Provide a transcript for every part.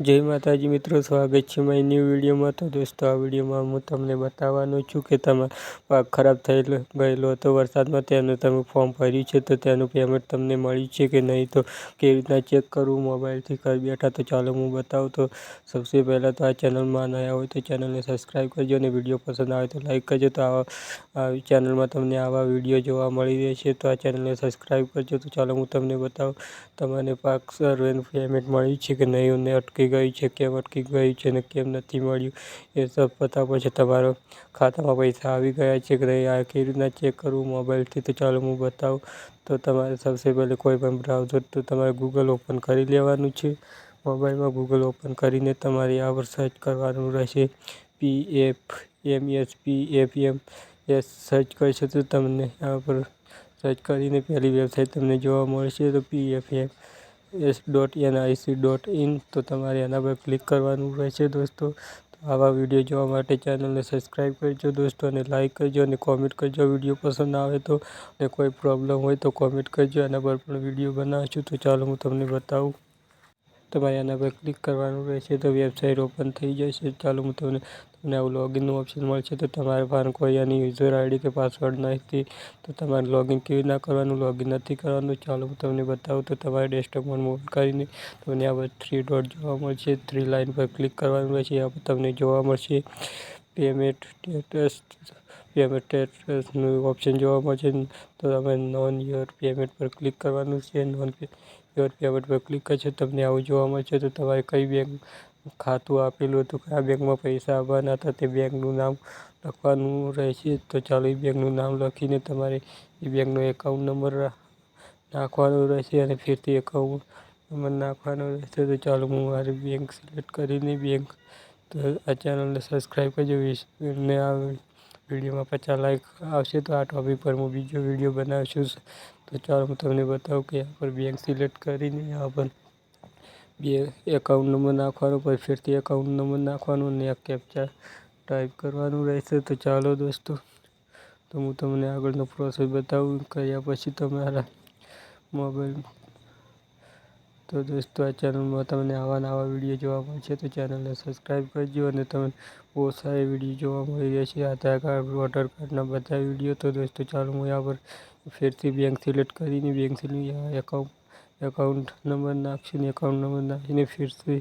જય માતાજી મિત્રો, સ્વાગત છે મારી ન્યૂ વિડીયોમાં તો દોસ્તો, આ વિડીયોમાં હું તમને બતાવવાનો છું કે તમારો પાક ખરાબ થયેલો, ગયેલો હતો વરસાદમાં, તેનું તમે ફોર્મ ભર્યું છે, તો તેનું પેમેન્ટ તમને મળ્યું છે કે નહીં? તો કેવી રીતના ચેક કરવું? મોબાઈલથી ઘર બેઠા તો ચાલો હું બતાવું. તો સૌથી પહેલાં તો આ ચેનલમાં નયા હોય તો ચેનલને સબસ્ક્રાઈબ કરજો અને વીડિયો પસંદ આવે તો લાઈક કરજો. તો આવા ચેનલમાં તમને આવા વીડિયો જોવા મળી રહે છે તો આ ચેનલને સબસ્ક્રાઈબ કરજો. તો ચાલો હું તમને બતાવું તમને પાક સર્વેનું પેમેન્ટ મળ્યું છે કે નહીં? અને અટકી અટકી ગઈ છે, કેમ અટકી ગઈ છે ને કેમ નથી મળ્યું, એ સબ પતા પછી તમારો ખાતામાં પૈસા આવી ગયા છે કે નહીં, આ કેવી રીતના ચેક કરવું મોબાઈલથી તો ચાલો હું બતાવું. તો તમારે સૌથી પહેલાં કોઈ પણ બ્રાઉઝર તો તમારે ગૂગલ ઓપન કરી લેવાનું છે. મોબાઈલમાં ગૂગલ ઓપન કરીને તમારે આ પર સર્ચ કરવાનું રહેશે. P F M S P F M S search કરશો તો તમને. આ પર સર્ચ કરીને પહેલી વેબસાઇટ તમને જોવા મળશે. તો P F M S dot N I C dot in તો તમારે એના પર ક્લિક કરવાનું રહેશે દોસ્તો. તો આવા વીડિયો જોવા માટે ચેનલને સબસ્ક્રાઈબ કરજો દોસ્તો અને લાઇક કરજો અને કોમેન્ટ કરજો વીડિયો પસંદ આવે તો. અને કોઈ પ્રોબ્લેમ હોય તો કોમેન્ટ કરજો એના પર પણ વીડિયો બનાવશું તો ચાલો હું તમને બતાવું. તમારે આના પર ક્લિક કરવાનું રહેશે તો વેબસાઇટ ઓપન થઈ જશે. ચાલો હું તમને તમને આવું લોગિનનું ઓપ્શન મળશે તો તમારે પાસે કોઈ આની યુઝર આઈડી કે પાસવર્ડ નથી, તો તમારે લોગિન કેવી રીતના કરવાનું લોગિન નથી કરવાનું. ચાલો હું તમને બતાવું તો તમારે ડેસ્કટોપમાં મૂવ કરીને તમને આ થ્રી ડોટ જોવા મળશે. થ્રી લાઇન પર ક્લિક કરવાનું રહેશે, આ તમને જોવા મળશે. પેમેન્ટ સ્ટેટસ પેમેન્ટ સ્ટેટસનું ઓપ્શન જોવા મળશે. તો તમે નોન યોર પેમેન્ટ પર ક્લિક કરવાનું છે. નોન યોર પેમેન્ટ પર ક્લિક કરશો, તમને આવું જોવા મળશે. તો તમારે કઈ બેંક ખાતું આપેલું હતું, કયા બેંકમાં પૈસા આવવાના હતા, તે બેંકનું નામ લખવાનું રહેશે. તો ચાલો એ બેંકનું નામ લખીને તમારે એ બેંકનો એકાઉન્ટ નંબર નાખવાનો રહેશે અને ફરીથી એકાઉન્ટ નંબર નાખવાનો રહેશે. તો ચાલો હું મારી બેંક સિલેક્ટ કરીને બેંક તો આ ચેનલને સબસ્ક્રાઈબ કરજો. ને આ વિડીયોમાં પચાસ લાઈક આવશે તો આ ટોપિક પર હું બીજો વીડિયો બનાવીશું. તો ચાલો હું તમને બતાવું કે આ પર બેંક સિલેક્ટ કરીને આ પર બે એકાઉન્ટ નંબર નાખવાનો, પછી ફરીથી એકાઉન્ટ નંબર નાખવાનો અને આ કેપ્ચા ટાઈપ કરવાનું રહેશે. તો ચાલો દોસ્તો, તો હું તમને આગળનો પ્રોસેસ બતાવું. કર્યા પછી તમારા મોબાઈલ तो दोस्तों आ चेनल में तक आवा नवा विडियो जवाब तो चैनल ने सब्सक्राइब करजो और तुम बहुत सारे वीडियो जवाई रहे आधार कार्ड वोटर कार्ड बता वीडियो तो दोस्तों चलो हूँ यहाँ पर फिर से बैंक सिलेक्ट कर बैंक से अकाउंट अकाउंट नंबर नाखी अकाउंट नंबर नाखी फिर से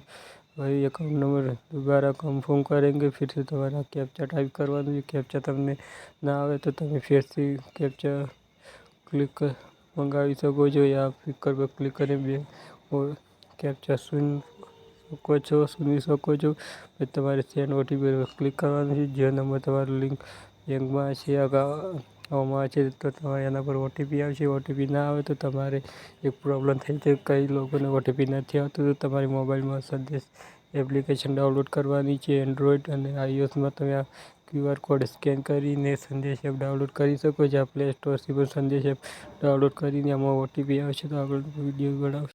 वही अकाउंट नंबर दोबारा कन्फर्म करेंगे फिर से तुम्हारा कैप्चा टाइप करवा दूँ कैप्चा तमने ना आए तो तुम फिर से कैप्चा क्लिक मंगा सको या फिर पर क्लिक करें બે કેપ્ચા સુન, શકો છો, સુની શકો છો. તમારે સેન્ડ ઓટીપી ક્લિક કરવાનું છે. જે નંબર તમારો લિંક બેંકમાં છે આમાં છે, તો તમારે એના પર ઓટીપી આવશે. ઓટીપી ના આવે તો તમારે એક પ્રોબ્લેમ થઈ છે કઈ લોકોને ઓટીપી નથી આવતું, તો તમારી મોબાઈલમાં સંદેશ એપ્લિકેશન ડાઉનલોડ કરવાની છે. એન્ડ્રોઈડ અને આઈઓએસમાં તમે આ ક્યુઆર કોડ સ્કેન કરીને સંદેશ એપ ડાઉનલોડ કરી શકો છો. આ પ્લે સ્ટોરથી પણ સંદેશ એપ ડાઉનલોડ કરીને આમાં ઓટીપી આવશે. તો આગળ વીડિયો બનાવશું.